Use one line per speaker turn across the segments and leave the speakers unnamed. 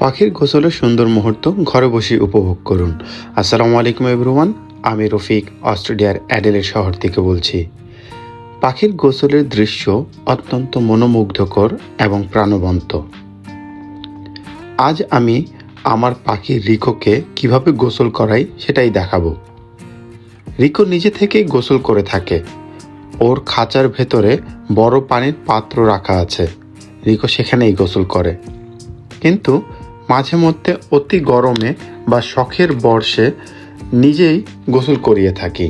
পাখির গোসলের সুন্দর মুহূর্ত ঘরে বসে উপভোগ করুন। আসসালামু আলাইকুম এভরিওয়ান, আমি রফিক, অস্ট্রেলিয়ার অ্যাডেলের শহর থেকে বলছি। পাখির গোসলের দৃশ্য অত্যন্ত মনোমুগ্ধকর এবং প্রাণবন্ত। আজ আমি আমার পাখি রিকোকে কীভাবে গোসল করাই সেটাই দেখাবো। রিকো নিজে থেকেই গোসল করে থাকে। ওর খাঁচার ভেতরে বড় পানির পাত্র রাখা আছে। রিকো সেখানেই গোসল করে। কিন্তু মাঝে মধ্যে অতি গরমে বা শখের বর্ষে নিজেই গোসল করিয়ে থাকি।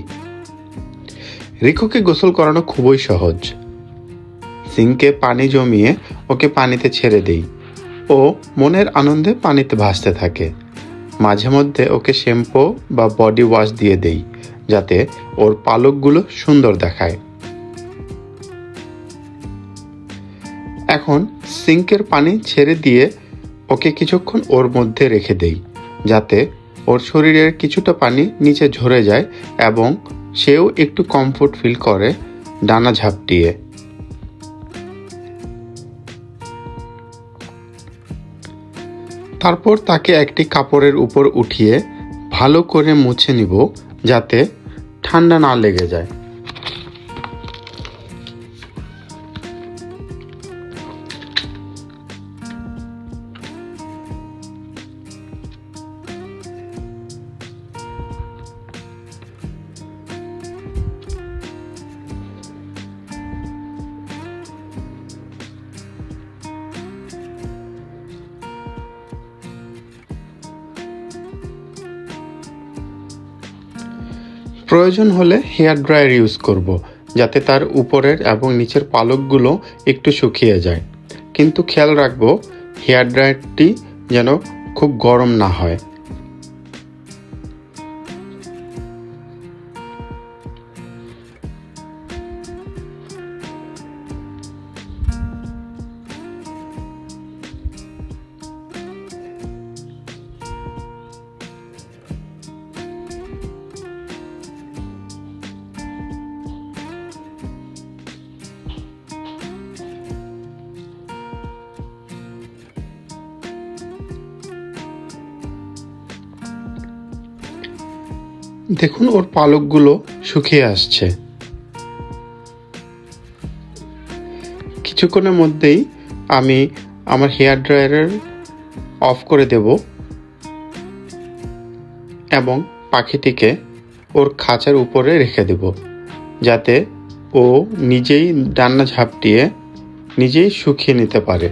রিকোকে গোসল করানো খুবই সহজ। সিঙ্কে পানি জমিয়ে ওকে পানিতে ছেড়ে দেই। ও মনের আনন্দে পানিতে ভাসতে থাকে। মাঝে মধ্যে ওকে শ্যাম্পু বা বডি ওয়াশ দিয়ে দেই, যাতে ওর পালকগুলো সুন্দর দেখায়। এখন সিঙ্কের পানি ছেড়ে দিয়ে ওকে কিছুক্ষণ ওর মধ্যে রেখে দেই, যাতে ওর শরীরের কিছুটা পানি নিচে ঝরে যায় এবং সেও একটু কমফোর্ট ফিল করে ডানা ঝাপটিয়ে তারপর তাকে একটি কাপড়ের উপর উঠিয়ে ভালো করে মুছে নিব, যাতে ঠান্ডা না লেগে যায়। প্রয়োজন হলে হেয়ার ড্রায়ার ইউজ করব, যাতে তার উপরের এবং নিচের পালকগুলো একটু শুকিয়ে যায়। কিন্তু খেয়াল রাখব, হেয়ার ড্রায়ারটি যেন খুব গরম না হয়। দেখুন, ওর পালকগুলো শুকিয়ে আসছে। কিছুক্ষণের মধ্যেই আমি আমার হেয়ার ড্রায়ারের অফ করে দেব এবং পাখিটিকে ওর খাঁচার উপরে রেখে দেব, যাতে ও নিজেই ডান্না ঝাপটিয়ে নিজেই শুকিয়ে নিতে পারে।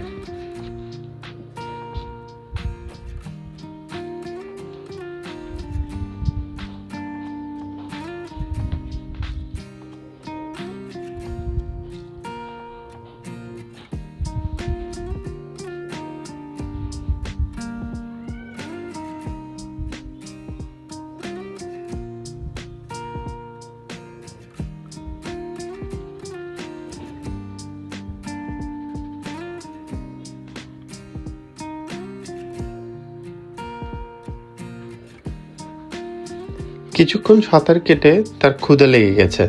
কিছুক্ষণ সাঁতার কেটে তার ক্ষুদে লেগে গেছে।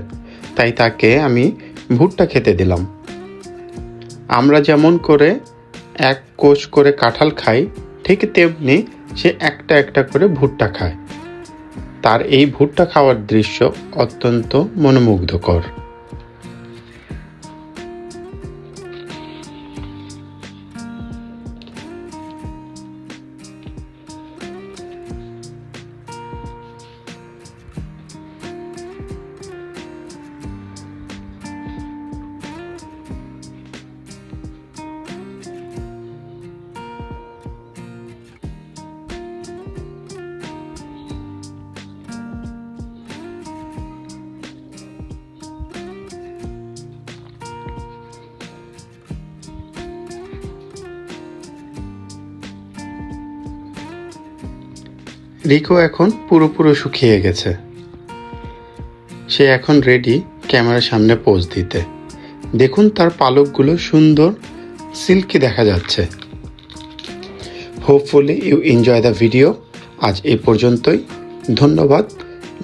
তাই তাকে আমি ভুট্টা খেতে দিলাম। আমরা যেমন করে এক কোষ করে কাঁঠাল খাই, ঠিক তেমনি সে একটা একটা করে ভুট্টা খায়। তার এই ভুট্টা খাওয়ার দৃশ্য অত্যন্ত মনোমুগ্ধকর। রিকো এখন পুরোপুরো শুকিয়ে গেছে। সে এখন রেডি ক্যামেরার সামনে পোজ দিতে। দেখুন তার পালকগুলো সুন্দর সিল্কি দেখা যাচ্ছে। Hopefully you enjoy the video আজ এই পর্যন্তই। ধন্যবাদ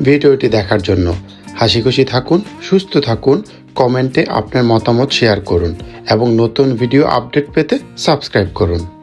ভিডিওটি দেখার জন্য। হাসি খুশি থাকুন, সুস্থ থাকুন কমেন্টে আপনার মতামত শেয়ার করুন এবং নতুন ভিডিও আপডেট পেতে সাবস্ক্রাইব করুন।